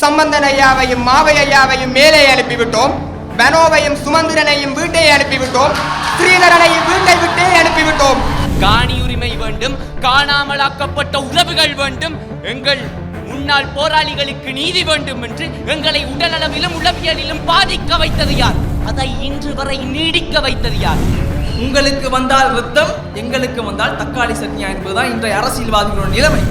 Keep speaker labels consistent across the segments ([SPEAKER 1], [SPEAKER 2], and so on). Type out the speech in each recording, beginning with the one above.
[SPEAKER 1] சம்பந்தன் ஐயாவையும் மாவை ஐயாவையும் மேலே அனுப்பிவிட்டோம். பனோவையும் சுமந்திரனையும் வீட்டை அனுப்பிவிட்டோம். ஸ்ரீதரனையும் வீட்டை விட்டே அனுப்பிவிட்டோம்.
[SPEAKER 2] காணி உரிமை வேண்டும் காணாமலாக்கப்பட்ட உறவுகள் வேண்டும். எங்கள் முன்னாள் போராளிகளுக்கு நீதி வேண்டும் என்று எங்களை உடலளவிலும் உளவியலிலும் பாதிக்க வைத்தது யார்? அதை இன்று வரை நீடிக்க வைத்தது யார்?
[SPEAKER 3] உங்களுக்கு வந்தால் ரத்தம் எங்களுக்கு வந்தால் தக்காளி சட்னியா என்பதுதான் இன்றைய அரசியல்வாதிகளோட நிலைமை.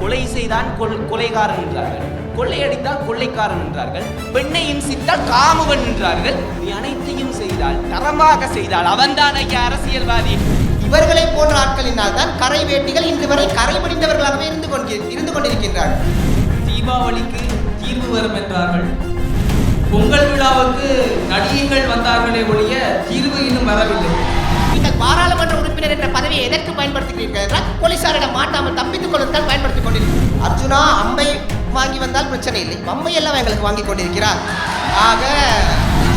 [SPEAKER 2] கொலை செய்தான் கொல் கொலைகாரன் என்றார்கள். கொள்ளையடித்தால் கொள்ளைக்காரன் என்றார்கள். பெண்ணை இம்சித்தால் காமுவன் என்றார்கள். இது அனைத்தையும் செய்தால் தரமாக செய்தால் அவன்தான் ஐயா அரசியல்வாதி.
[SPEAKER 4] இவர்களை போன்ற ஆட்களினால் தான் கரை வேட்டிகள் இன்று வரை கரை படிந்தவர்களாகவே இருந்து கொண்டு இருந்து கொண்டிருக்கின்றார்கள்.
[SPEAKER 3] தீபாவளிக்கு தீர்வு வரும் என்றார்கள். பொங்கல் விழாவுக்கு நடிகைகள் வந்தார்களே ஒழிய தீர்வு இன்னும் வரவில்லை.
[SPEAKER 4] நீங்கள் பாராளுமன்ற உறுப்பினர் என்ற பதவியை எதற்கு பயன்படுத்துகிறீர்கள் என்றால் போலீசாரிடம் மாட்டாமல் தப்பித்துக் கொள்வதற்காக பயன்படுத்திக் கொண்டிருக்கிறீர்கள் அர்ஜுனா அம்பை வாங்கி வந்தால் பிரச்சனை இல்லை. அம்மை எல்லாம் எங்களுக்கு வாங்கி கொண்டிருக்கிறார். ஆக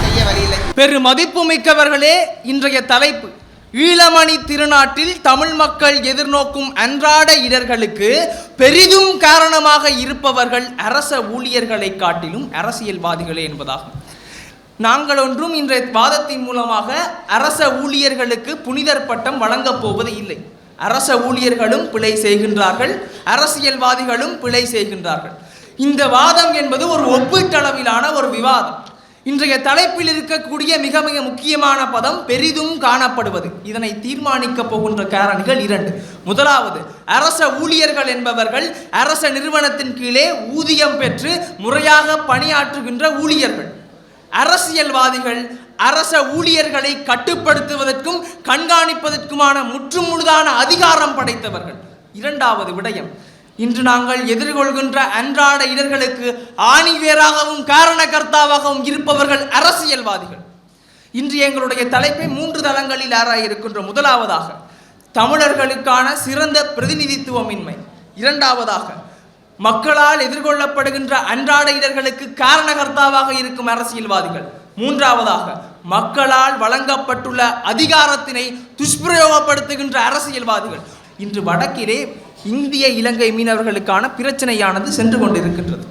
[SPEAKER 4] செய்ய வழியில்லை
[SPEAKER 3] பெரு மதிப்பு மிக்கவர்களே இன்றைய தலைப்பு. ஈழமணி திருநாட்டில் தமிழ் மக்கள் எதிர்நோக்கும் அன்றாட இடர்களுக்கு பெரிதும் காரணமாக இருப்பவர்கள் அரச ஊழியர்களை காட்டிலும் அரசியல்வாதிகளே என்பதாகும். நாங்கள் ஒன்றும் இன்றைய வாதத்தின் மூலமாக அரச ஊழியர்களுக்கு புனிதர் பட்டம் வழங்கப் போவது இல்லை. அரச ஊழியர்களும் பிழை செய்கின்றார்கள் அரசியல்வாதிகளும் பிழை செய்கின்றார்கள். இந்த வாதம் என்பது ஒரு ஒப்பீட்டளவிலான ஒரு விவாதம். இன்றைய தலைப்பில் இருக்கக்கூடிய மிக மிக முக்கியமான பதம் பெரிதும் காணப்படுவது. இதனை தீர்மானிக்க போகின்ற காரணிகள் இரண்டு. முதலாவது அரச ஊழியர்கள் என்பவர்கள் அரச நிறுவனத்தின் கீழே ஊதியம் பெற்று முறையாக பணியாற்றுகின்ற ஊழியர்கள். அரசியல்வாதிகள் அரச ஊழியர்களை கட்டுப்படுத்துவதற்கும் கண்காணிப்பதற்குமான முற்றுமுழுதான அதிகாரம் படைத்தவர்கள். இரண்டாவது விடயம். இன்று நாங்கள் எதிர்கொள்கின்ற அன்றாட இடர்களுக்கு ஆணிவேராகவும் காரணகர்த்தாவாகவும் இருப்பவர்கள் அரசியல்வாதிகள். இன்று எங்களுடைய தலைப்பை மூன்று தளங்களில் ஆராய இருக்கின்ற முதலாவதாக தமிழர்களுக்கான சிறந்த பிரதிநிதித்துவமின்மை. இரண்டாவதாக மக்களால் எதிர்கொள்ளப்படுகின்ற அன்றாட இடர்களுக்கு காரணகர்த்தாவாக இருக்கும் அரசியல்வாதிகள். மூன்றாவதாக மக்களால் வழங்கப்பட்டுள்ள அதிகாரத்தினை துஷ்பிரயோகப்படுத்துகின்ற அரசியல்வாதிகள். இன்று வடக்கிலே இந்திய இலங்கை மீனவர்களுக்கான பிரச்சனையானது சென்று கொண்டிருக்கின்றது.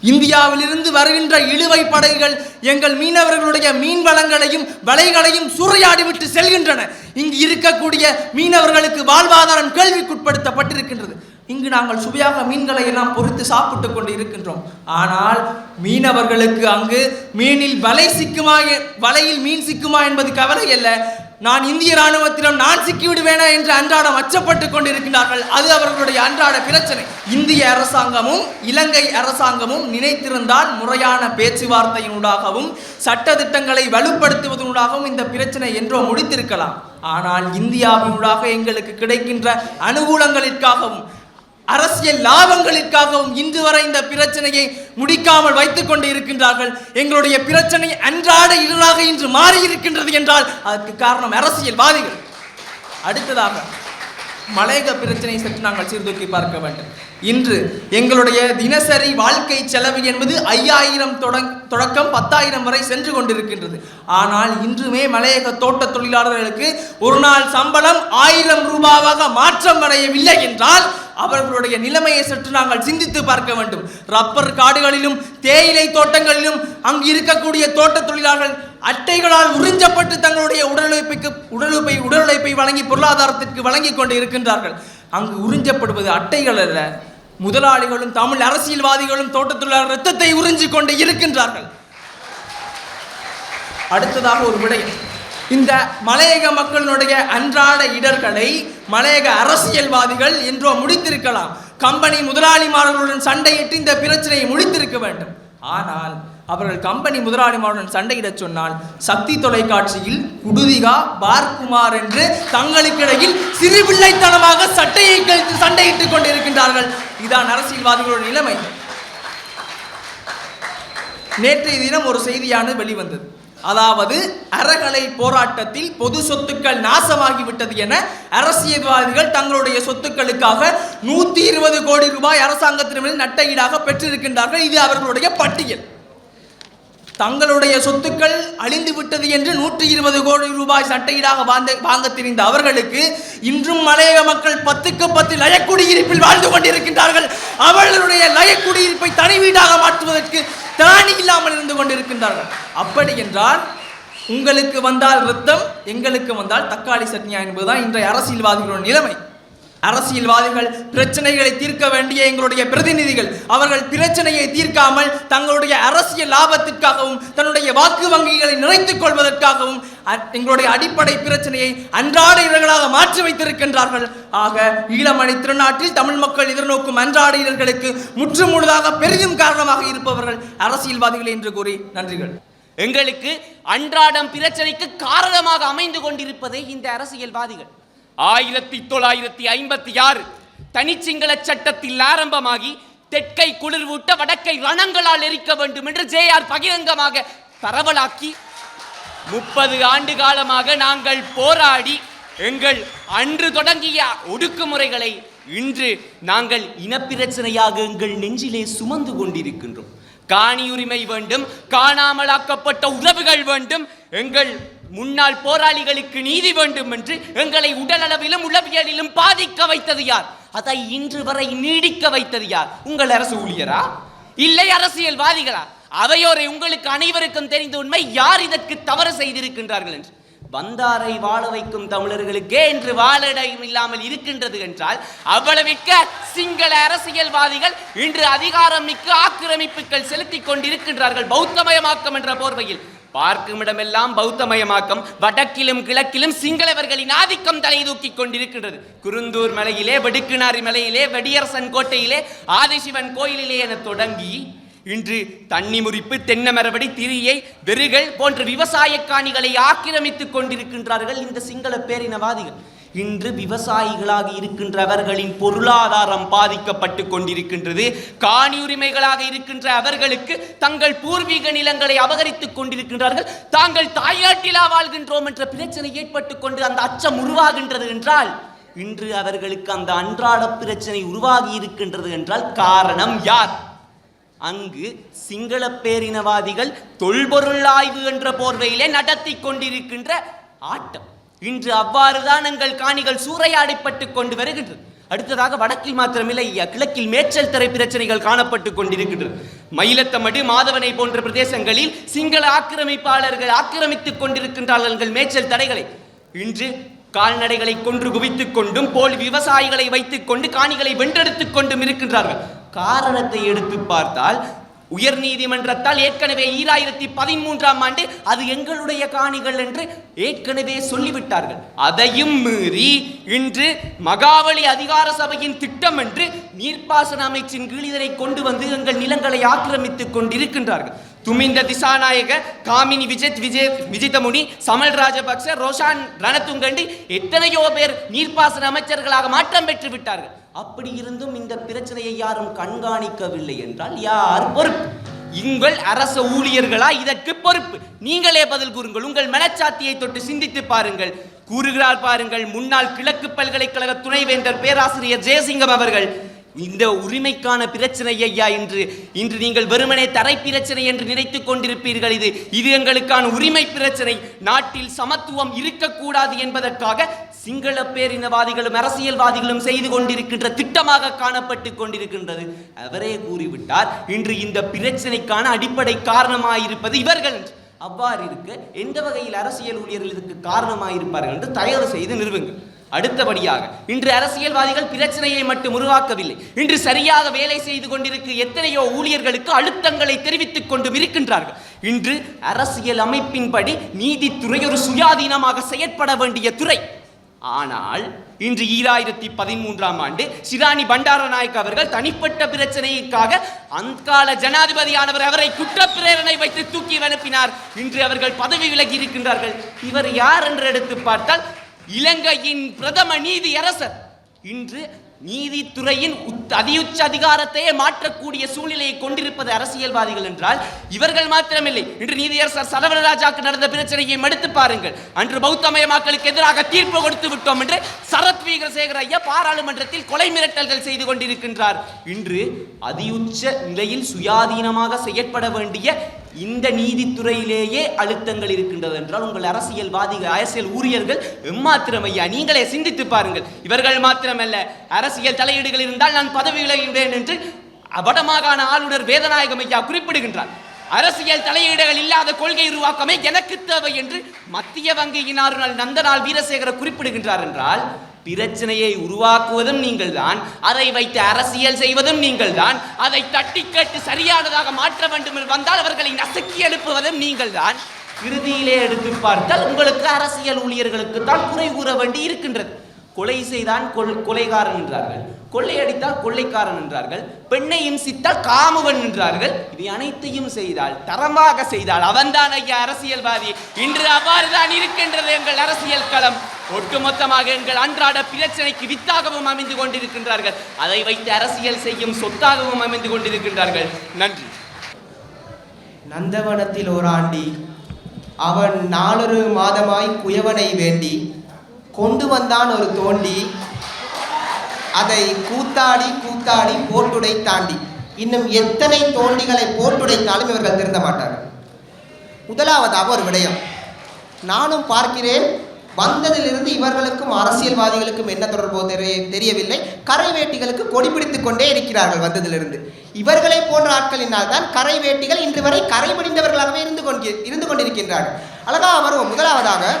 [SPEAKER 3] இந்தியாவிலிருந்து வருகின்ற இழுவை படைகள் எங்கள் மீனவர்களுடைய மீன் வளங்களையும் வலைகளையும் சூறையாடிவிட்டு செல்கின்றன. இங்கு இருக்கக்கூடிய மீனவர்களுக்கு வாழ்வாதாரம் கேள்விக்குட்படுத்தப்பட்டிருக்கின்றது. இங்கு நாங்கள் சுவையாக மீன்களை எல்லாம் பொறித்து சாப்பிட்டு கொண்டு இருக்கின்றோம் ஆனால் மீனவர்களுக்கு அங்கு மீனில் வலை சிக்குமா வலையில் மீன் சிக்குமா என்பது கவலை அல்ல. நான் இந்திய ராணுவத்திடம் நான் சிக்கிவிடுவேனா என்று அன்றாடம் அச்சப்பட்டு கொண்டிருக்கிறார்கள் அது அவர்களுடைய அன்றாட பிரச்சனை. இந்திய அரசாங்கமும் இலங்கை அரசாங்கமும் நினைத்திருந்தால் முறையான பேச்சுவார்த்தையினூடாகவும் சட்ட திட்டங்களை வலுப்படுத்துவதனூடாகவும் இந்த பிரச்சனை என்றோ முடித்திருக்கலாம். ஆனால் இந்தியாவினூடாக எங்களுக்கு கிடைக்கின்ற அனுகூலங்களிற்காகவும் அரசியல் லாபங்களிற்காகவும் இன்று வரை இந்த பிரச்சனையை முடிக்காமல் வைத்துக் கொண்டு இருக்கின்றார்கள். எங்களுடைய பிரச்சனை அன்றாட இருளாக இன்று மாறி இருக்கின்றது என்றால் அதற்கு காரணம் அரசியல்வாதிகள். அடுத்ததாக மலையக பிரச்சனையை சற்று நாங்கள் சீர்தூக்கி பார்க்க வேண்டும். இன்று எங்களுடைய தினசரி வாழ்க்கை செலவு என்பது ஐயாயிரம் தொடங் தொடக்கம் பத்தாயிரம் வரை சென்று கொண்டிருக்கின்றது. ஆனால் இன்றுமே மலையக தோட்ட தொழிலாளர்களுக்கு ஒரு நாள் சம்பளம் ஆயிரம் ரூபாவாக மாற்றம் அடையவில்லை என்றால் அவர்களுடைய நிலைமையை சற்று நாங்கள் சிந்தித்து பார்க்க வேண்டும். ரப்பர் காடுகளிலும் தேயிலை தோட்டங்களிலும் அங்கு இருக்கக்கூடிய தோட்ட தொழிலாளர்கள் அட்டைகளால் உறிஞ்சப்பட்டு தங்களுடைய உடலுழைப்புக்கு உடலுழைப்பை உடலுழைப்பை வழங்கி பொருளாதாரத்திற்கு வழங்கி கொண்டு இருக்கின்றார்கள். அங்கு உறிஞ்சப்படுவது அட்டைகள் அல்ல. முதலாளிகளும் தமிழ் அரசியல்வாதிகளும் தோட்டத்துள்ள ரத்தத்தை உறிஞ்சிக் கொண்டு இருக்கின்றார்கள். அடுத்ததாக ஒரு விடயம் இந்த மலையக மக்களினுடைய அன்றாட இடர்களை மலையக அரசியல்வாதிகள் என்றோ முடித்திருக்கலாம். கம்பெனி முதலாளிமார்களுடன் சண்டையிட்டு இந்த பிரச்சனையை முடித்திருக்க வேண்டும். ஆனால் அவர்கள் கம்பெனி முதலாளிமாருடன் சண்டையிடச் சொன்னால் சக்தி தொலைக்காட்சியில் குடுதிகா பார்க்குமார் என்று தங்களுக்கிடையில் சிறுபிள்ளைத்தனமாக சட்டையை கழித்து சண்டையிட்டுக் கொண்டிருக்கின்றார்கள். இதான் அரசியல்வாதிகளோட நிலைமை. நேற்றைய தினம் ஒரு செய்தியானது வெளிவந்தது. அதாவது அறகலை போராட்டத்தில் பொது சொத்துக்கள் நாசமாகிவிட்டது என அரசியல்வாதிகள் தங்களுடைய சொத்துக்களுக்காக நூத்தி இருபது கோடி ரூபாய் அரசாங்கத்திடமிருந்து நட்ட ஈடாக பெற்றிருக்கின்றார்கள். இது அவர்களுடைய பட்டியல். தங்களுடைய சொத்துக்கள் அழிந்து விட்டது என்று நூற்றி இருபது கோடி ரூபாய் சட்டையீடாக வாங்க வாங்க தெரிந்த அவர்களுக்கு இன்றும் மலையக மக்கள் பத்துக்கு பத்து லயக்குடியிருப்பில் வாழ்ந்து கொண்டிருக்கின்றார்கள். அவர்களுடைய லயக்குடியிருப்பை தனி வீடாக மாற்றுவதற்கு தானி இல்லாமல் இருந்து கொண்டிருக்கின்றார்கள். அப்படி என்றால் உங்களுக்கு வந்தால் ரத்தம் எங்களுக்கு வந்தால் தக்காளி சட்னியா என்பதுதான் இன்றைய அரசியல்வாதிகளுடைய நிலைமை. அரசியல்வாதிகள் பிரச்சனைகளை தீர்க்க வேண்டிய எங்களுடைய பிரதிநிதிகள் அவர்கள் பிரச்சனையை தீர்க்காமல் தங்களுடைய அரசியல் லாபத்திற்காகவும் தன்னுடைய வாக்கு வங்கிகளை நிறைத்துக் கொள்வதற்காகவும் அ- எங்களுடைய அடிப்படை பிரச்சனையை அன்றாட இடர்களாக மாற்றி வைத்திருக்கின்றார்கள். ஆக ஈழமணி திருநாட்டில் தமிழ் மக்கள் எதிர்நோக்கும் அன்றாட இடர்களுக்கு முற்றுமுழுதாக பெரிதும் காரணமாக இருப்பவர்கள் அரசியல்வாதிகள் என்று கூறி நன்றிகள்.
[SPEAKER 2] எங்களுக்கு அன்றாடம் பிரச்சனைக்கு காரணமாக அமைந்து கொண்டிருப்பதே இந்த அரசியல்வாதிகள். ஆயிரத்தி தொள்ளாயிரத்தி ஐம்பத்தி ஆறு தனிச்சிங்கள சட்டத்தில் ஆரம்பமாகி தெற்கை குளிர்வூட்ட வடக்கை ரணங்களால் எரிக்க வேண்டும் என்று ஜே ஆர் பகிரங்கமாக பரவலாக்கி முப்பது ஆண்டு காலமாக நாங்கள் போராடி எங்கள் அன்று தொடங்கிய ஒடுக்குமுறைகளை இன்று நாங்கள் இனப்பிரச்சனையாக எங்கள் நெஞ்சிலே சுமந்து கொண்டிருக்கின்றோம். காணி உரிமை வேண்டும் காணாமலாக்கப்பட்ட உறவுகள் வேண்டும் எங்கள் முன்னாள் போராளிகளுக்கு நீதி வேண்டும் என்று எங்களை உடலளவிலும் உளவியலிலும் பாதிக்க வைத்தது யார்? அதை இன்று வரை நீடிக்க வைத்தது யார்? உங்கள் அரசு ஊழியரா? இல்லை அரசியல்வாதிகளா? அவையோரை உங்களுக்கு அனைவருக்கும் தெரிந்த உண்மை யார் இதற்கு தவறு செய்திருக்கின்றார்கள் என்று? வந்தாரை வாழ வைக்கும் தமிழர்களுக்கே இன்று வாழிடம் இல்லாமல் இருக்கின்றது என்றால் அவ்வளவிக்க சிங்கள அரசியல்வாதிகள் இன்று அதிகாரம் மிக்க ஆக்கிரமிப்புகள் செலுத்திக் கொண்டிருக்கின்றார்கள். பௌத்தமயமாக்கம் என்ற போர்வையில் பார்க்கும் இடமெல்லாம் பௌத்தமயமாக்கம் வடக்கிலும் கிழக்கிலும் சிங்களவர்களின் ஆதிக்கம் தலை தூக்கிக் கொண்டிருக்கின்றது. குருந்தூர் மலையிலே வெடுக்குநாரி மலையிலே வெடியரசன் கோட்டையிலே ஆதிசிவன் கோயிலிலே என தொடங்கி இன்று தண்ணி முறிப்பு தென்னமரபடி திரியை வெறுகள் போன்ற விவசாய காணிகளை ஆக்கிரமித்துக் கொண்டிருக்கின்றார்கள் இந்த சிங்கள பேரினவாதிகள். இன்று விவசாயிகளாக இருக்கின்றவர்களின் பொருளாதாரம் பாதிக்கப்பட்டு கொண்டிருக்கின்றது. காணி உரிமைகளாக இருக்கின்ற அவர்களுக்கு தங்கள் பூர்வீக நிலங்களை அபகரித்துக் கொண்டிருக்கின்றார்கள். தாங்கள் தாயாட்டிலா வாழ்கின்றோம் என்ற பிரச்சனை ஏற்பட்டுக் கொண்டு அந்த அச்சம் உருவாகின்றது என்றால் இன்று அவர்களுக்கு அந்த அன்றாட பிரச்சனை உருவாகி இருக்கின்றது என்றால் காரணம் யார்? அங்கு சிங்கள பேரினவாதிகள் தொல்பொருள் ஆய்வு என்ற போர்வையிலே நடத்தி கொண்டிருக்கின்ற ஆட்டம். இன்று அவ்வாறுதான் எங்கள் காணிகள் சூறையாடிப்பட்டு கொண்டு வருகின்றது. அடுத்ததாக வடக்கில் மாத்திரமில்லை கிழக்கில் மேய்ச்சல் தரை பிரச்சனைகள் காணப்பட்டு கொண்டிருக்கின்றது. மயிலத்தமடு மாதவனை போன்ற பிரதேசங்களில் சிங்கள ஆக்கிரமிப்பாளர்கள் ஆக்கிரமித்துக் கொண்டிருக்கின்றார்கள் எங்கள் மேய்ச்சல் தடைகளை இன்று கால்நடைகளை கொன்று குவித்துக் கொண்டும் போல் விவசாயிகளை வைத்துக் கொண்டு காணிகளை வென்றெடுத்துக் கொண்டும் இருக்கின்றார்கள். காரணத்தை எடுத்து பார்த்தால் உயர் நீதிமன்றத்தால் ஏற்கனவே ஈராயிரத்தி பதிமூன்றாம் ஆண்டு அது எங்களுடைய காணிகள் என்று ஏற்கனவே சொல்லிவிட்டார்கள். அதையும் மீறி இன்று மகாவலி அதிகார சபையின் திட்டம் என்று நீர்ப்பாசன அமைச்சின் கீழ் இதனை கொண்டு வந்து எங்கள் நிலங்களை ஆக்கிரமித்துக் கொண்டிருக்கின்றார்கள். துமிந்த திசாநாயக காமினி விஜய் விஜய் விஜிதமுனி சமல் ராஜபக்ச ரோஷான் ரணத்துங்கண்டி எத்தனையோ பேர் நீர்ப்பாசன அமைச்சர்களாக மாற்றம் பெற்று விட்டார்கள். அப்படி இருந்தும் இந்த பிரச்சனையை யாரும் கண்காணிக்கவில்லை என்றால் யார் பொறுப்பு? உங்கள் அரச ஊழியர்களா? இதற்கு பொறுப்பு. நீங்களே பதில் கூறுங்கள். உங்கள் மனச்சாத்தியை தொட்டு சிந்தித்து பாருங்கள். கூறுகிறார் பாருங்கள். முன்னாள் கிழக்கு பல்கலைக்கழக துணைவேந்தர் பேராசிரியர் ஜெயசிங்கம் அவர்கள் இந்த உரிமைக்கான பிரச்சனை ஐயா இன்று. இன்று நீங்கள் வெறுமனே தரை பிரச்சனை என்று நினைத்துக் கொண்டிருப்பீர்கள் இது. இது எங்களுக்கான உரிமை பிரச்சனை. நாட்டில் சமத்துவம் இருக்கக்கூடாது என்பதற்காக சிங்கள பேரினவாதிகளும் அரசியல்வாதிகளும் செய்து கொண்டிருக்கின்ற திட்டமாக காணப்பட்டு கொண்டிருக்கின்றது. அவரே கூறிவிட்டார் இன்று இந்த பிரச்சனைக்கான அடிப்படை காரணமாயிருப்பது இவர்கள். என்று. அவ்வாறு இருக்க எந்த வகையில் அரசியல் ஊழியர்கள் இதுக்கு காரணமாயிருப்பார்கள் என்று தயவு செய்து நிறுவுங்கள். அடுத்தபடியாக இன்று அரசியல்வாதிகள் பிரச்சனையை மட்டும் உருவாக்கவில்லை. இன்று சரியாக வேலை செய்து கொண்டிருக்க எத்தனையோ ஊழியர்களுக்கு அழுத்தங்களை தெரிவித்துக் கொண்டும் இருக்கின்றார்கள். இன்று அரசியல் அமைப்பின்படி நீதித்துறை ஒரு சுயாதீனமாக செயற்பட வேண்டிய துறை. ஆனால் இன்று ஈராயிரத்தி பதிமூன்றாம் ஆண்டு சிராணி பண்டாரநாயக் அவர்கள் தனிப்பட்ட பிரச்சனைக்காக அந்கால ஜனாதிபதியானவர் அவரை குற்றப்பிரேரணை வைத்து தூக்கி அனுப்பினார். இன்று அவர்கள் பதவி விலகி இருக்கின்றார்கள். இவர் யார் என்று எடுத்து பார்த்தால் இலங்கையின் பிரதம நீதி அரசர் இன்று நீதித்துறையின் அதியுச்ச அதிகாரத்தையே மாற்றக்கூடிய சூழ்நிலையை கொண்டிருப்பது அரசியல்வாதிகள் என்றால் இவர்கள் மாத்திரமில்லை. இன்று நீதியரசர் சரவணராஜாக்கு நடந்த பிரச்சனையை எடுத்து பாருங்கள். அன்று பௌத்தமயமாக்களுக்கு எதிராக தீர்ப்பு கொடுத்து விட்டோம் என்று சரத் வீரசேகர ஐயா பாராளுமன்றத்தில் கொலை மிரட்டல்கள் செய்து கொண்டிருக்கின்றார். இன்று அதியுச்ச நிலையில் சுயாதீனமாக செயற்பட வேண்டிய இந்த நீதித்துறையிலேயே அழுத்தங்கள் இருக்கின்றது என்றால் உங்கள் அரசியல்வாதிகள் அரசியல் ஊழியர்கள் எம்மாத்திரம் ஐயா நீங்களே சிந்தித்து பாருங்கள். இவர்கள் மாத்திரமல்ல. அரசியல் தலையீடுகள் இருந்தால் நான் பதவி விலகுகிறேன் என்று வடமாகாண ஆளுநர் வேதநாயகம் ஐயா குறிப்பிடுகின்றார். அரசியல் தலையீடுகள் இல்லாத கொள்கை உருவாக்கமே எனக்கு தேவை என்று மத்திய வங்கியின் ஆளுநர் நந்தனால் வீரசேகர குறிப்பிடுகின்றார் என்றால் பிரச்சனையை உருவாக்குவதும் நீங்கள்தான் அதை வைத்து அரசியல் செய்வதும் நீங்கள்தான் அதை தட்டி கேட்டு சரியானதாக மாற்ற வேண்டும் என்று வந்தால் அவர்களை நசுக்கி எழுப்புவதும் நீங்கள்தான். இறுதியிலே எடுத்து பார்த்தால் உங்களுக்கு அரசியல் ஊழியர்களுக்கு தான் குறை கூற வேண்டி இருக்கின்றது. கொலை செய்தான் கொல் கொலைகாரன் என்றார்கள். கொள்ளையடித்தால் கொள்ளைக்காரன் என்றார்கள். பெண்ணை இம்சித்தால் காமுவன் என்றார்கள். இது அனைத்தையும் செய்தால் தரமாக செய்தால் அவன்தான் ஐயா அரசியல்வாதி. இன்று அவ்வாறு தான் இருக்கின்றது எங்கள் அரசியல் களம். ஒட்டுமொத்தமாக எங்கள் அன்றாட பிரச்சனைக்கு வித்தாகவும் அமைந்து கொண்டிருக்கின்றார்கள். அதை வைத்து அரசியல் செய்யும் சொத்தாகவும் அமைந்து கொண்டிருக்கின்றார்கள். நன்றி.
[SPEAKER 4] நந்தவனத்தில் ஓராண்டி. அவன் நாளொரு மாதமாய் குயவனை வேண்டி கொண்டு வந்தான் ஒரு தோண்டி. அதை கூத்தாடி கூத்தாடி போட்டுடை தாண்டி. இன்னும் எத்தனை தோண்டிகளை போட்டுடைத்தாலும் இவர்கள் திருந்த மாட்டார்கள். முதலாவதாக ஒரு விடயம். நானும் பார்க்கிறேன் வந்ததிலிருந்து இவர்களுக்கும் அரசியல்வாதிகளுக்கும் என்ன தொடர்போ தெரிய- தெரியவில்லை. கரை வேட்டிகளுக்கு கொடி பிடித்துக் கொண்டே இருக்கிறார்கள் வந்ததிலிருந்து. இவர்களை போன்ற ஆட்களினால் தான் கரை வேட்டிகள் இன்று வரை கரை பிடிந்தவர்களாகவே இருந்து கொண்டு இருந்து கொண்டிருக்கின்றார்கள். அழகாக வருவோம். முதலாவதாக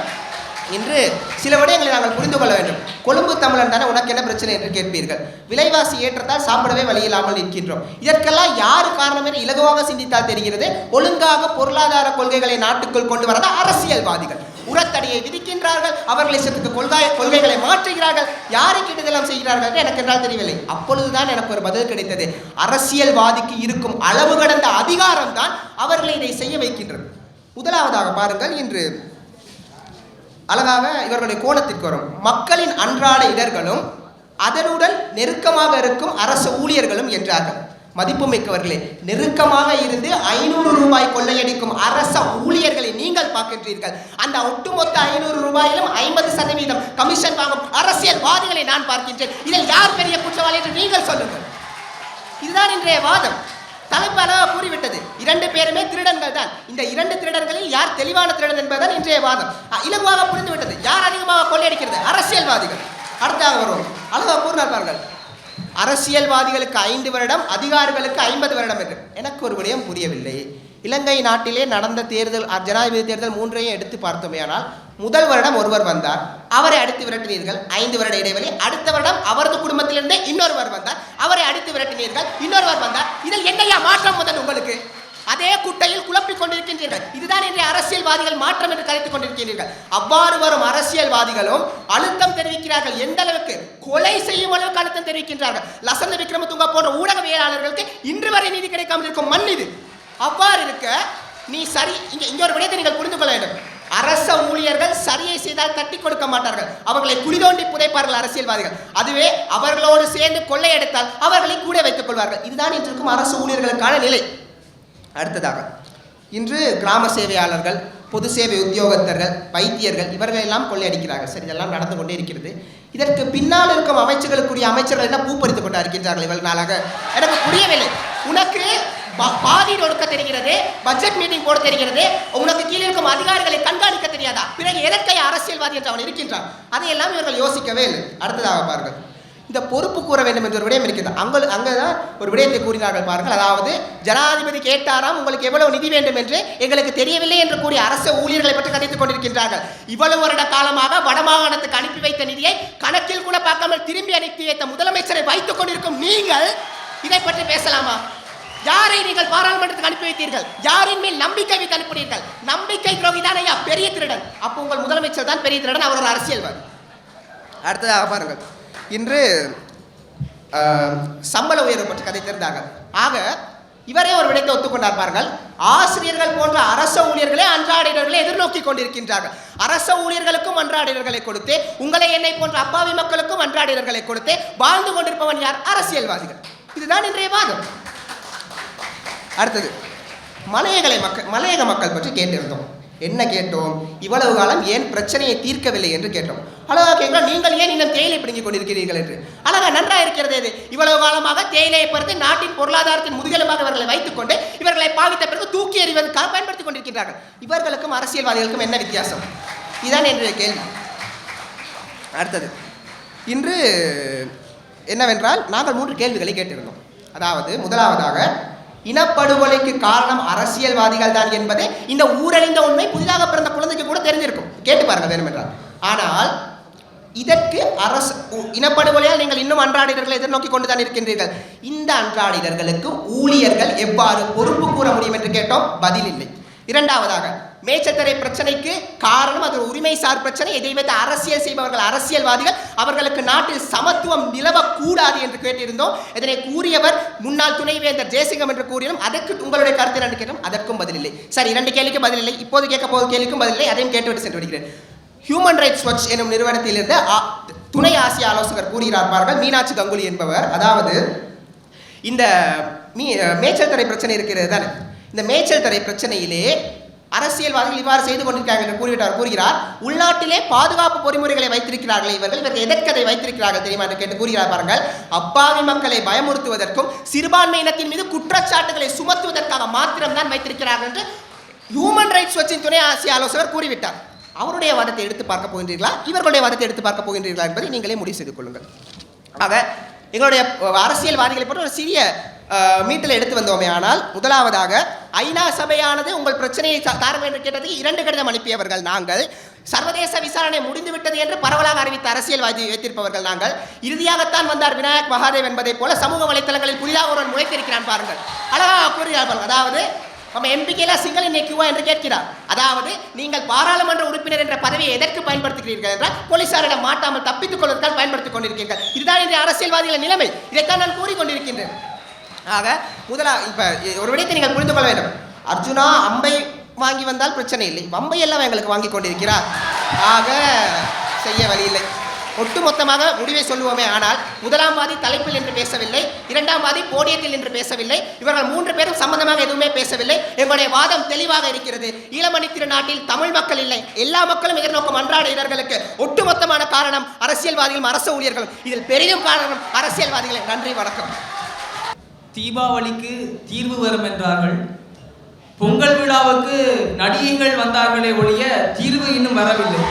[SPEAKER 4] என்று சில விடயங்களை நாங்கள் புரிந்து கொள்ள வேண்டும். கொழும்பு தமிழன் தானே உனக்கு என்ன பிரச்சனை என்று கேட்பீர்கள். விலைவாசி ஏற்றத்தால் சாப்பிடவே வழி இல்லாமல் நிற்கின்றோம். இதற்கெல்லாம் யார் காரணம் என இலகுவாக சிந்தித்தால் தெரிகிறது. ஒழுங்காக பொருளாதார கொள்கைகளை நாட்டுக்குள் கொண்டு வரத அரசியல்வாதிகள். உரத்தடியை விதிக்கின்றார்கள். அவர்களை சத்துக்கு கொள்கை கொள்கைகளை மாற்றுகிறார்கள். யாரை கிட்டதெல்லாம் செய்கிறார்கள் என்று எனக்கு என்றால் தெரியவில்லை. அப்பொழுதுதான் எனக்கு ஒரு பதில் கிடைத்தது. அரசியல்வாதிக்கு இருக்கும் அளவு கடந்த அதிகாரம் தான் அவர்களை இதை செய்ய வைக்கின்றது. முதலாவதாக பாருங்கள் இன்று அழகாக இவர்களுடைய கோணத்திற்கு வரும். மக்களின் அன்றாட இடர்களும் அதனுடன் நெருக்கமாக இருக்கும் அரசு ஊழியர்களும் என்றார்கள். மதிப்புமிக்கவர்களே நெருக்கமாக இருந்து ஐநூறு ரூபாய் கொள்ளையடிக்கும் அரச ஊழியர்களை நீங்கள் பார்க்கின்றீர்கள். அந்த ஒட்டுமொத்த ஐநூறு ரூபாயிலும் ஐம்பது சதவீதம் கமிஷன் வாங்கும் அரசியல்வாதிகளை நான் பார்க்கின்றேன். இதில் யார் பெரிய குற்றவாளி என்று நீங்கள் சொல்லுங்கள். இதுதான் இன்றைய வாதம். தலைப்பு அளவாக கூறிவிட்டது. இரண்டு பேருமே திருடன்கள் தான். இந்த இரண்டு திருடர்களில் யார் தெளிவான திருடன் என்பதுதான் இன்றைய வாதம். இலகுவாக புரிந்துவிட்டது. யார் அதிகமாக கொள்ளையடிக்கிறது? அரசியல்வாதிகள். அடுத்தாக வருவோம். அழகாக கூறினார்கள் அரசியல்வாதிகளுக்கு ஐந்து வருடம் அதிகாரிகளுக்கு ஐம்பது வருடம் என்று. எனக்கு ஒரு விடயம் புரியவில்லை. இலங்கை நாட்டிலே நடந்த தேர்தல் ஜனாதிபதி தேர்தல் மூன்றையும் எடுத்து பார்த்தோமேயானால் முதல் வருடம் ஒருவர் வந்தார் அவரை அடித்து விரட்டினீர்கள் ஐந்து வருட இடைவெளி அடுத்த வருடம் அவரது குடும்பத்திலிருந்தே இன்னொருவர் வந்தார் அவரை அடித்து விரட்டினீர்கள் இன்னொருவர் வந்தார். இதில் என்னையா மாற்றம் முதல் உங்களுக்கு? அதே குட்டையில் குழப்பிக் கொண்டிருக்கின்றீர்கள். இதுதான் இன்றைய அரசியல்வாதிகள் மாற்றம் என்று கருத்துக் கொண்டிருக்கின்றீர்கள். அவ்வாறு வரும் அரசியல்வாதிகளும் அழுத்தம் தெரிவிக்கிறார்கள். எந்த அளவுக்கு? கொலை செய்யும் அளவுக்கு அழுத்தம் தெரிவிக்கின்றார்கள். லசந்த விக்ரமதுங்க போன்ற ஊடகவியலாளர்களுக்கு இன்று வரை நீதி கிடைக்காமல் இருக்கும் மண் இது. அவ்வாறு இருக்க நீ சரி இங்கே இன்னொரு ஒரு விடயத்தை நீங்கள் புரிந்து கொள்ள வேண்டும். அரச ஊழியர்கள் சரியை செய்தால் தட்டி கொடுக்க மாட்டார்கள். அவர்களை குளிதோண்டி புதைப்பார்கள் அரசியல்வாதிகள். அதுவே அவர்களோடு சேர்ந்து கொள்ளையடித்தால் அவர்களை கூட வைத்துக் கொள்வார்கள். இதுதான் இன்றைக்கும் அரசு ஊழியர்களுக்கான நிலை. அடுத்ததாக இன்று கிராம சேவையாளர்கள் பொது சேவை உத்தியோகத்தர்கள் வைத்தியர்கள் இவர்கள் எல்லாம் கொள்ளையடிக்கிறார்கள் சரி இதெல்லாம் நடந்து கொண்டே இருக்கிறது. இதற்கு பின்னால் இருக்கும் அமைச்சர்களுக்குரிய அமைச்சர்கள் என்ன பூ கொண்டா இருக்கின்றார்கள் இவ்வளவு நாளாக? எனக்கு புரியவில்லை. உனக்கு பா- பாதி ஒடுக்க தெரிகிறது பட்ஜெட் மீட்டிங் போட தெரிகிறது. உனக்கு கீழே இருக்கும் அதிகாரிகளை கண்காணிக்க தெரியாதா? பிறகு எதற்கை அரசியல்வாதி என்று அவன் இருக்கின்றான்? அதையெல்லாம் இவர்கள் யோசிக்கவே இல்லை. அடுத்ததாக பாருங்கள். இந்த பொறுப்பு கூற வேண்டும் என்ற ஒரு விடயம் இருக்கிறது அங்க அங்கதான் ஒரு விடயத்தை கூறினார்கள் பாருங்கள். அதாவது ஜனாதிபதி கேட்டாராம் உங்களுக்கு எவ்வளவு நிதி வேண்டும் என்று? எங்களுக்கு தெரியவில்லை என்று கூறிய அரசு ஊழியர்களை பற்றி கதைத்துக் கொண்டிருக்கின்றார்கள். இவ்வளவு வருட காலமாக வடமாகாணத்துக்கு அனுப்பி வைத்த நிதியை கணக்கில் கூட பார்க்காமல் திரும்பி அனுப்பி வைத்த முதலமைச்சரை வைத்துக் கொண்டிருக்கும் நீங்கள் இதை பற்றி பேசலாமா? யாரை நீங்கள் பாராளுமன்றத்துக்கு அனுப்பி வைத்தீர்கள்? யாரின் மேல் நம்பிக்கை வைத்து அனுப்பினீர்கள்? நம்பிக்கை துரோகி தான் ஐயா? பெரிய திருடன். அப்போ உங்கள் முதலமைச்சர் தான் பெரிய திருடன் அவர் ஒரு அரசியல்வாதி. அடுத்ததாக பாருங்கள். இன்று சம்பள உயர்வு பற்றி கதை தெரிந்தாங்க ஆக இவரே ஒரு விடத்தை ஒத்துக்கொண்டார் பாருங்கள். ஆசிரியர்கள் போன்ற அரச ஊழியர்களே அன்றாடினர்களை எதிர்நோக்கி கொண்டிருக்கின்றார்கள் அரச ஊழியர்களுக்கும் அன்றாடினர்களை கொடுத்து உங்களை என்னை போன்ற அப்பாவி மக்களுக்கும் அன்றாடினர்களை கொடுத்து வாழ்ந்து கொண்டிருப்பவன் யார்? அரசியல்வாதிகள். இதுதான் இன்றைய வாதம். அடுத்தது மலையகலை மக்கள் மலையக மக்கள் பற்றி கேட்டிருந்தோம். என்ன கேட்டோம்? இவ்வளவு காலம் ஏன் பிரச்சனையை தீர்க்கவில்லை என்று கேட்டோம். அழகா கேட்கிறோம் நீங்கள் ஏன் இன்னும் தேயிலை பிடுங்கிக் கொண்டிருக்கிறீர்கள் என்று? அழகா நன்றாக இருக்கிறது இது. இவ்வளவு காலமாக தேயிலையை பொறுத்து நாட்டின் பொருளாதாரத்தின் முதுகெலும்பாக இவர்களை வைத்துக்கொண்டு இவர்களை இவர்களை பாவித்த பிறகு தூக்கி எறிவதற்காக பயன்படுத்திக் கொண்டிருக்கிறார்கள். இவர்களுக்கும் அரசியல்வாதிகளுக்கும் என்ன வித்தியாசம்? இதான் என்னுடைய கேள்வி. அடுத்தது இன்று என்னவென்றால் நாங்கள் மூன்று கேள்விகளை கேட்டிருந்தோம். அதாவது முதலாவதாக இனப்படுகொலைக்கு காரணம் அரசியல்வாதிகள் தான் என்பதே இந்த ஊரழிந்த உண்மை புதிதாக பிறந்த குழந்தைக்கு கூட தெரிஞ்சிருக்கும். கேட்டு பாருங்க வேணுமென்றால் ஆனால் இதற்கு அரசு இனப்படுகொலையால் நீங்கள் இன்னும் அன்றாடினர்களை எதிர்நோக்கி கொண்டு தான் இருக்கின்றீர்கள். இந்த அன்றாடினர்களுக்கு ஊழியர்கள் எவ்வாறு பொறுப்பு கூற முடியும் என்று கேட்டோம்? பதில் இல்லை. இரண்டாவதாக மேச்சத்தரை பிரச்சனைக்கு காரணம் அது உரிமை சார் பிரச்சனை. இதை வைத்து அரசியல் செய்பவர்கள் அரசியல்வாதிகள் அவர்களுக்கு நாட்டில் சமத்துவம் நிலவக்கூடாது என்று கேட்டிருந்தோம். இதனை கூறியவர் முன்னாள் துணைவேந்தர் ஜெயசிங்கம் என்று கூறினும் அதற்கு உங்களுடைய கருத்து என்று கேட்டோம் அதற்கும் பதில் இல்லை. சரி இரண்டு கேள்விக்கு பதில் இல்லை. இப்போது கேட்க போது கேள்விக்கும் பதில் இல்லை. அதையும் கேட்டுவிட்டு சென்று விடுகிறேன் ஹியூமன் ரைட்ஸ் வாட்ச் எனும் நிறுவனத்திலிருந்து ஆ- துணை ஆசிய ஆலோசகர் கூறுகிறார் பாருங்கள். மீனாட்சி கங்குலி என்பவர். அதாவது இந்த மீ மேய்ச்சல் தடை பிரச்சனை இருக்கிறது தானே? இந்த மேய்ச்சல் தடை பிரச்சனையிலே அரசியல்வாதிகள் இவ்வாறு செய்து கொண்டிருக்கிறார்கள் என்று கூறிவிட்டார் கூறுகிறார் உள்நாட்டிலே பாதுகாப்பு பொறிமுறைகளை வைத்திருக்கிறார்கள் இவர்கள் இவர்கள் எதற்கதை வைத்திருக்கிறார்கள் தெரியுமா என்று கேட்டு கூறுகிறார் பாருங்கள். அப்பாவி மக்களை பயமுறுத்துவதற்கும் சிறுபான்மையினத்தின் மீது குற்றச்சாட்டுகளை சுமத்துவதற்காக மாத்திரம்தான் வைத்திருக்கிறார்கள் என்று ஹியூமன் ரைட்ஸ் வச்சின் துணை ஆசிய ஆலோசகர் கூறிவிட்டார். அவருடைய வாதத்தை எடுத்து பார்க்க போகின்றீர்களா? இவர்களுடைய வாதத்தை எடுத்து பார்க்க போகின்றீர்களா என்பதை நீங்களே முடிவு செய்து கொள்ளுங்கள். ஆக எங்களுடைய அரசியல்வாதிகளை போன்ற ஒரு சிறிய மீட்டில் எடுத்து வந்தோமே. ஆனால் முதலாவதாக ஐநா சபையானது உங்கள் பிரச்சனையை தாரம் என்று கேட்டதுக்கு இரண்டு கடிதம் அனுப்பியவர்கள் நாங்கள். சர்வதேச விசாரணை முடிந்துவிட்டது என்று பரவலாக அறிவித்த அரசியல்வாதி வைத்திருப்பவர்கள் நாங்கள். இறுதியாகத்தான் வந்தார் விநாயக் மகாதேவ் என்பதை போல சமூக வலைத்தளங்களில் புதிதாக ஒருவன் முளைத்திருக்கிறான் பாருங்கள். அழகாக கூறுகிறார் அதாவது நம்ம எம்பிக்கையில் சிங்கள நீக்குவா என்று கேட்கிறார். அதாவது நீங்கள் பாராளுமன்ற உறுப்பினர் என்ற பதவியை எதற்கு பயன்படுத்துகிறீர்கள் என்றால் போலீசாரிடம் மாட்டாமல் தப்பித்துக் கொள்வதற்காக பயன்படுத்திக் கொண்டிருக்கிறீர்கள் இதுதான் இன்றைய அரசியல்வாதிகளின் நிலைமை. இதைத்தான் நான் கூறிக்கொண்டிருக்கின்றேன். ஆக முதலா இப்போ ஒரு விடயத்தை நீங்கள் புரிந்து கொள்ள வேண்டும். அர்ஜுனா அம்பை வாங்கி வந்தால் பிரச்சனை இல்லை. வம்பை எல்லாம் எங்களுக்கு வாங்கி கொண்டிருக்கிறார். ஆக செய்ய வழி இல்லை. ஒட்டுமொத்தமாக முடிவை சொல்லுவோமே ஆனால் முதலாம் வாதி தலைப்பில் என்று பேசவில்லை இரண்டாம் வாதி போடியத்தில் என்று பேசவில்லை இவர்கள் மூன்று பேரும் சம்பந்தமாக எதுவுமே பேசவில்லை. எங்களுடைய வாதம் தெளிவாக இருக்கிறது. ஈழமணி திருநாட்டில் தமிழ் மக்கள் இல்லை. எல்லா மக்களும் எதிர்நோக்கும் அன்றாட இடர்களுக்கு ஒட்டுமொத்தமான காரணம் அரசியல்வாதிகளும் அரசு ஊழியர்களும். இதில் பெரிதும் காரணம் அரசியல்வாதிகளை. நன்றி வணக்கம்.
[SPEAKER 3] தீபாவளிக்கு தீர்வு வரும் என்றார்கள். பொங்கல் விழாவுக்கு நடிகைகள் வந்தார்களே ஒழிய தீர்வு இன்னும் வரவில்லை.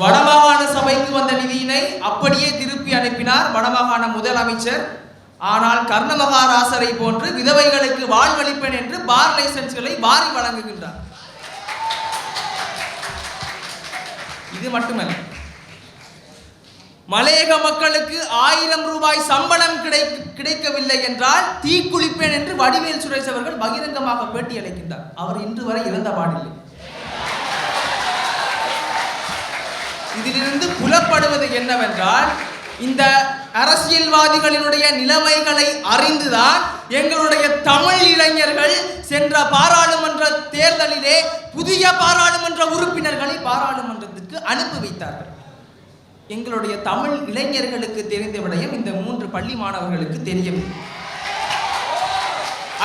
[SPEAKER 3] வடமாகாண சபைக்கு வந்த நிதியினை அப்படியே திருப்பி அனுப்பினார் வடமாகாண முதலமைச்சர். ஆனால் கர்ணமகாராசரை போன்று விதவைகளுக்கு வாழ்வளிப்பேன் என்று பார் லைசன்ஸ்களை வாரி வழங்குகின்றார். இது மட்டுமல்ல. மலையக மக்களுக்கு ஆயிரம் ரூபாய் சம்பளம் கிடை கிடைக்கவில்லை என்றால் தீக்குளிப்பேன் என்று வடிவேல் சுரேஷ் அவர்கள் பகிரங்கமாக பேட்டி அளிக்கின்றார். அவர் இன்று வரை இறந்த பாடில்லை இதிலிருந்து புலப்படுவது என்னவென்றால் இந்த அரசியல்வாதிகளினுடைய நிலைமைகளை அறிந்துதான் எங்களுடைய தமிழ் இளைஞர்கள் சென்ற பாராளுமன்ற தேர்தலிலே புதிய பாராளுமன்ற உறுப்பினர்களை பாராளுமன்றத்துக்கு அனுப்பி வைத்தார்கள். எங்களுடைய தமிழ் இளைஞர்களுக்கு தெரிந்த விடயம் இந்த மூன்று பள்ளி மாணவர்களுக்கு தெரியும்.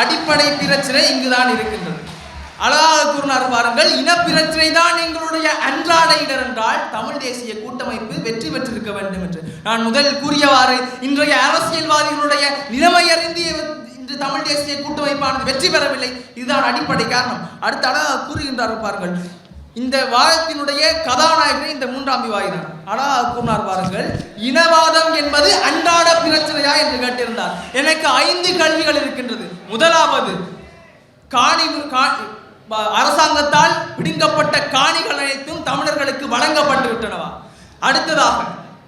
[SPEAKER 3] அடிப்படை பிரச்சனை இங்குதான் இருக்கின்றது. அழகாக கூறினார் பாருங்கள் இனப்பிரச்சனை தான் எங்களுடைய அன்றாட இடர் என்றால் தமிழ் தேசிய கூட்டமைப்பு வெற்றி பெற்றிருக்க வேண்டும் என்று. நான் முதல் கூறியவாறு இன்றைய அரசியல்வாதிகளுடைய நிலைமை அறிந்து இன்று தமிழ் தேசிய கூட்டமைப்பானது வெற்றி பெறவில்லை. இதுதான் அடிப்படை காரணம். அடுத்த அழகாக கூறுகின்றார் பாருங்கள் இந்த வாதத்தினுடைய கதாநாயகன் இந்த மூன்றாம் விவாதி ஆனால் அவர் கூறினார் பாருங்கள் இனவாதம் என்பது அன்றாட பிரச்சனையா என்று கேட்டிருந்தார். எனக்கு ஐந்து கல்விகள் இருக்கின்றது. முதலாவது காணி அரசாங்கத்தால் பிடுங்கப்பட்ட காணிகள் அனைத்தும் தமிழர்களுக்கு வழங்கப்பட்டு விட்டனவா அடுத்ததாக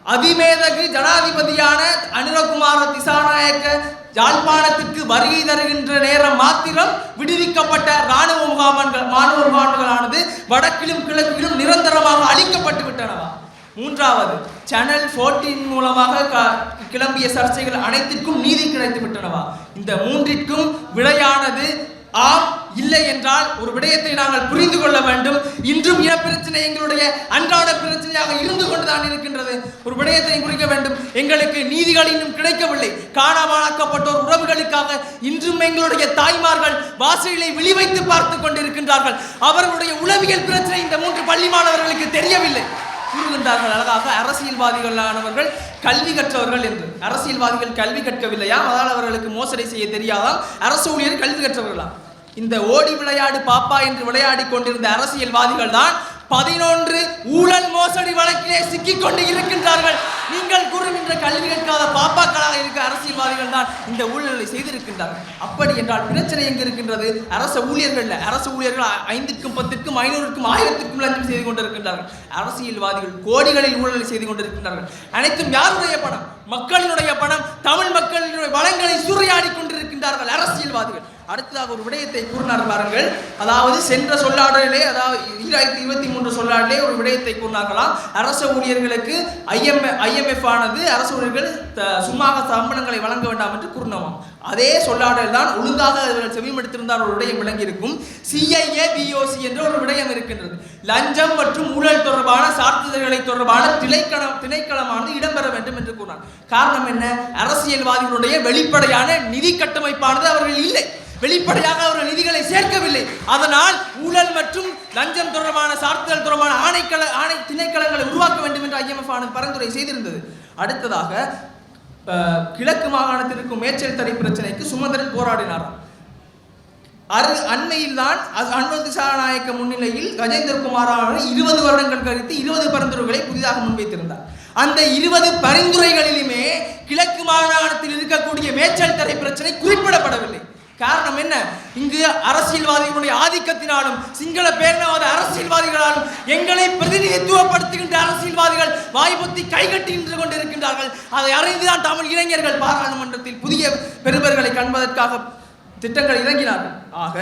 [SPEAKER 3] அதிமேதகு ஜனாதிபதியான அனுரகுமார திசாநாயக்க யாழ்ப்பாணத்திற்கு வருகை தருகின்ற நேரம் மாத்திரம் விடுவிக்கப்பட்ட இராணுவ முகாமன்கள் மாணவ முகாம்களானது வடக்கிலும் கிழக்கிலும் நிரந்தரமாக அழிக்கப்பட்டு விட்டனவா? மூன்றாவது சேனல் 14 மூலமாக க- கிளம்பிய சர்ச்சைகள் அனைத்திற்கும் நீதி கிடைத்து விட்டனவா? இந்த மூன்றிற்கும் விடையானது ஆம் இல்லை என்றால் ஒரு விடயத்தை நாங்கள் புரிந்து கொள்ள வேண்டும். இன்றும் இனப்பிரச்சனை எங்களுடைய அன்றாட பிரச்சனையாக இருந்து கொண்டுதான் இருக்கின்றது. ஒரு விடயத்தை குறிக்க வேண்டும். எங்களுக்கு நீதிகள் இன்னும் கிடைக்கவில்லை. காணாமலாக்கப்பட்டோர் உறவுகளுக்காக இன்றும் எங்களுடைய தாய்மார்கள் வாசலிலே விழிவைத்து பார்த்து கொண்டிருக்கின்றார்கள். அவர்களுடைய உளவியல் பிரச்சனை இந்த மூன்று பள்ளி மாணவர்களுக்கு தெரியவில்லை. கூறுகின்றார்கள் அழகாக அரசியல்வாதிகளானவர்கள் கல்வி கற்றவர்கள் என்று. அரசியல்வாதிகள் கல்வி கற்கவில்லையா? அதனால் அவர்களுக்கு மோசடி செய்ய தெரியாதாம். அரசு ஊழியர் கல்வி கற்றவர்களா? இந்த ஓடி விளையாடு பாப்பா என்று விளையாடி கொண்டிருந்த அரசியல்வாதிகள் தான் பதினொன்று ஊழல் மோசடி வழக்கிலே சிக்கிக் கொண்டு இருக்கின்றார்கள். நீங்கள் கூறுகின்ற கல்வி கற்காத பாப்பாக்களாக இருக்க அரசியல்வாதிகள் தான் இந்த ஊழலை செய்திருக்கின்றார்கள். அப்படி என்றால் பிரச்சனை எங்கு இருக்கின்றது? அரச ஊழியர்கள் அரச ஊழியர்கள் ஐந்துக்கும் பத்துக்கும் ஐநூறுக்கும் ஆயிரத்துக்கும் லஞ்சம் செய்து கொண்டிருக்கின்றார்கள். அரசியல்வாதிகள் கோடிகளில் ஊழலை செய்து கொண்டிருக்கின்றார்கள். அனைத்தும் யாருடைய பணம்? மக்களினுடைய பணம். தமிழ் மக்களினுடைய வளங்களை சூறையாடி கொண்டிருக்கின்றார்கள் அரசியல்வாதிகள். அடுத்ததாக ஒரு விடயத்தை கூறினார் பாருங்கள். அதாவது சென்ற சொல்லாடலே அதாவது ஈராயிரத்தி இருபத்தி மூன்று சொல்லாடலே ஒரு விடயத்தை கூறினார்களாம். அரச ஊழியர்களுக்கு ஐஎம் ஐஎம்எஃப் ஆனது அரசு ஊழியர்கள் த- சும்மாக சம்பளங்களை வழங்க வேண்டாம் என்று கூறினோம் அதே சொல்லாடல் தான் ஒழுங்காக செவியம் எடுத்திருந்தால் ஒரு விடயம் விளங்கியிருக்கும். சிஐஏ பிஓசி என்ற ஒரு விடயம் இருக்கின்றது. லஞ்சம் மற்றும் ஊழல் தொடர்பான சான்றிதழ்களை தொடர்பான திணைக்களம் திணைக்களமானது இடம்பெற வேண்டும் என்று கூறினார். காரணம் என்ன? அரசியல்வாதிகளுடைய வெளிப்படையான நிதி கட்டமைப்பானது அவர்கள் இல்லை. வெளிப்படையாக அவர்கள் நிதிகளை சேர்க்கவில்லை. அதனால் ஊழல் மற்றும் லஞ்சம் தொடர்பான சார்த்துதல் தொடர்பான ஆணைக்கள ஆணை திணைக்களங்களை உருவாக்க வேண்டும் என்று ஐஎம்எஃப் ஆனது பரிந்துரை செய்திருந்தது. அடுத்ததாக கிழக்கு மாகாணத்திற்கு மேச்சல் தடை பிரச்சனைக்கு சுமந்திரன் போராடினாராம். அரு அண்மையில் தான் அன்வந்த் திசாநாயக்க முன்னிலையில் கஜேந்திரகுமார் அவர்கள் இருபது வருடங்கள் கழித்து இருபது பரிந்துரைகளை புதிதாக முன்வைத்திருந்தார். அந்த இருபது பரிந்துரைகளிலுமே கிழக்கு மாகாணத்தில் இருக்கக்கூடிய மேச்சல் தடை பிரச்சனை குறிப்பிடப்படவில்லை. காரணம் என்ன? இங்கு அரசியல்வாதிகளுடைய ஆதிக்கத்தினாலும் சிங்கள பேரினவாத அரசியல்வாதிகளாலும் எங்களை பிரதிநிதித்துவப்படுத்துகின்ற அரசியல்வாதிகள் வாய்ப்புத்தி கைகட்டி நின்று கொண்டிருக்கின்றார்கள். அதை அறிந்துதான் தமிழ் இளைஞர்கள் பாராளுமன்றத்தில் புதிய பெருமர்களை காண்பதற்காக திட்டங்கள் இறங்கினார்கள். ஆக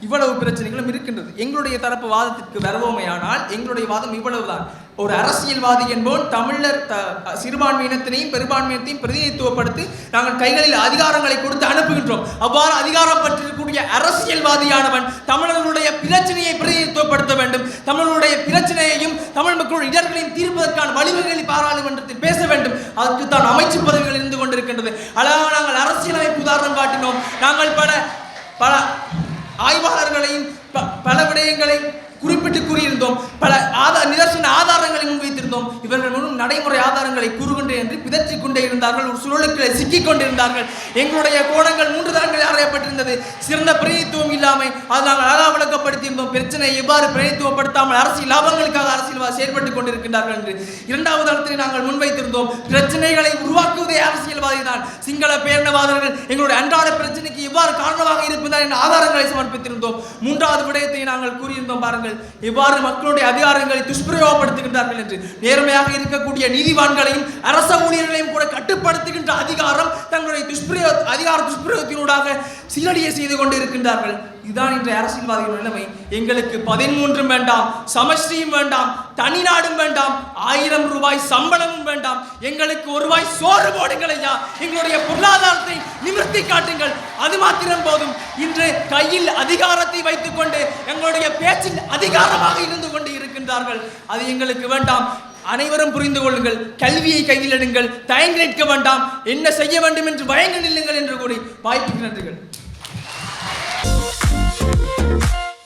[SPEAKER 3] இவ்வளவு பிரச்சனைகளும் இருக்கின்றது. எங்களுடைய தரப்பு வாதத்திற்கு வருவோமையானால் எங்களுடைய வாதம் இவ்வளவுதான். ஒரு அரசியல்வாதி என்போன் தமிழர் த- சிறுபான்மையினத்தினையும் பெரும்பான்மையினத்தையும் பிரதிநிதித்துவப்படுத்தி நாங்கள் கைகளில் அதிகாரங்களை கொடுத்து அனுப்புகின்றோம். அவ்வாறு அதிகாரம் பற்றிருக்கக்கூடிய அரசியல்வாதியானவன் தமிழர்களுடைய பிரச்சனையை பிரதிநிதித்துவப்படுத்த வேண்டும். தமிழர்களுடைய பிரச்சனையையும் தமிழ் மக்களுடைய இடர்களையும் தீர்ப்பதற்கான வழிவகைகளை பாராளுமன்றத்தில் பேச வேண்டும். அதற்கு தான் அமைச்சு பதவிகள் இருந்து கொண்டிருக்கின்றது. அழகாக நாங்கள் அரசியலமைப்பு உதாரணம் காட்டினோம். நாங்கள் பல பல ஆய்வாளர்களையும் ப- பல விடயங்களை குறிப்பிட்டு கூறியிருந்தோம். பல ஆதார நிதர்சன ஆதாரங்களை முன்வைத்திருந்தோம். இவர்கள் முன்னும் நடைமுறை ஆதாரங்களை கூறுகின்றேன் என்று பிதற்றிக் கொண்டே இருந்தார்கள். ஒரு சுழலுக்களை சிக்கிக் கொண்டிருந்தார்கள். எங்களுடைய கோணங்கள் மூன்று தரங்கள் அறையப்பட்டிருந்தது. சிறந்த பிரதித்துவம் இல்லாமை அது நாங்கள் அழகாக விளக்கப்படுத்தியிருந்தோம். பிரச்சனையை எவ்வாறு பிரதித்துவப்படுத்தாமல் அரசியல் லாபங்களுக்காக அரசியல்வாதி செயல்பட்டுக் கொண்டிருக்கின்றார்கள் என்று. இரண்டாவது தளத்தில் நாங்கள் முன்வைத்திருந்தோம். பிரச்சனைகளை உருவாக்குவதே அரசியல்வாதி தான். சிங்கள பேரினவாதர்கள் எங்களுடைய அன்றாட பிரச்சனைக்கு எவ்வாறு காரணமாக இருப்பதால் என்ற ஆதாரங்களை சமர்ப்பித்திருந்தோம். மூன்றாவது விடயத்தை நாங்கள் கூறியிருந்தோம் பாருங்கள். இவ்வாறு மக்களுடைய அதிகாரங்களை துஷ்பிரயோகப்படுத்துகின்றார்கள் என்று நேர்மையாக இருக்கக்கூடிய நீதிவான்களையும் அரச ஊழியர்களையும் கூட கட்டுப்படுத்துகின்ற அதிகாரம் தங்களுடைய துஷ்பிரயோ அதிகார துஷ்பிரயோகத்தினூடாக சீரடியை செய்து கொண்டு இருக்கின்றார்கள் இதுதான் இன்றைய அரசியல்வாதிகள் நிலைமை. எங்களுக்கு பதிமூன்றும் வேண்டாம் சமஷ்டியும் வேண்டாம் தனி நாடும் வேண்டாம் ஆயிரம் ரூபாய் சம்பளமும் வேண்டாம். எங்களுக்கு ஒரு ரூபாய் சோறு போடுங்கள் ஐயா. எங்களுடைய பொருளாதாரத்தை நிமிர்த்தி காட்டுங்கள். அது மாத்திரம் போதும். இன்று கையில் அதிகாரத்தை வைத்துக்கொண்டு எங்களுடைய பேச்சில் அதிகாரமாக இருந்து கொண்டு இருக்கின்றார்கள். அது எங்களுக்கு வேண்டாம். அனைவரும் புரிந்து கொள்ளுங்கள். கல்வியை கையில் எடுங்கள். தயங்கி நிற்க வேண்டாம். என்ன செய்ய வேண்டும் என்று பயந்து நில்லுங்கள் என்று கூறி வாய்ப்புக்கு நன்றிகள்.